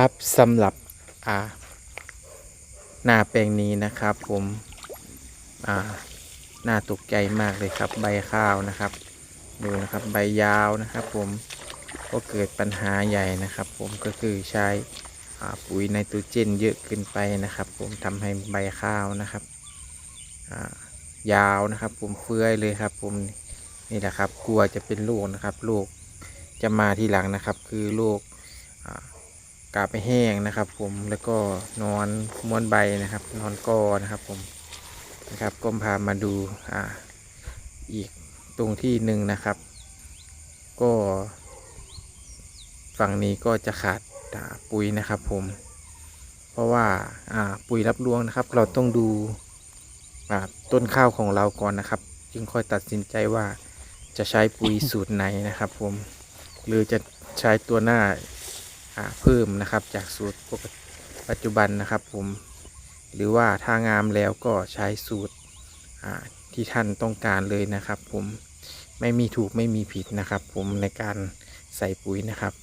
ครับสำหรับอ่าหน้าแปลงนี้นะครับผมอ่าน่าตกใจมากเลยครับใบข้าวนะครับ ดูนะครับใบยาวนะครับผมก็เกิดปัญหาใหญ่นะครับ ผมก็คือใช้อาปุ๋ยไนโตรเจนเยอะเกินไปนะครับ ผมทำให้ใบข้าวนะครับอ่ายาวนะครับ ผมเฟื้อยเลยครับ ผมนี่แหละครับ กลัวจะเป็นโรคนะครับโรคจะมาทีหลังนะครับ คือโรคอ่า กาบไปแห้งนะครับ ผมแล้วก็นอนม้วนใบนะครับ นอนกอนะครับผมนะครับก็พามาดูอ่าอีกตรงที่หนึ่งนะครับ ก็ ฝั่งนี้ก็จะขาดาปุ๋ยนะครับ ผม เพราะว่าอ่าปุ๋ยรับรวงนะครับ เราต้องดูต้นข้าวของเราก่อนนะครับ จึงค่อยตัดสินใจว่าจะใช้ปุ๋ยสูตรไหนนะครับ ผม หรือจะใช้ตัวหน้า เพิ่มนะครับจากสูตรปัจจุบันนะครับผมหรือว่าถ้างามแล้วก็ใช้สูตรที่ท่านต้องการเลยนะครับ ผมไม่มีถูกไม่มีผิดนะครับ ผมในการใส่ปุ๋ยนะครับ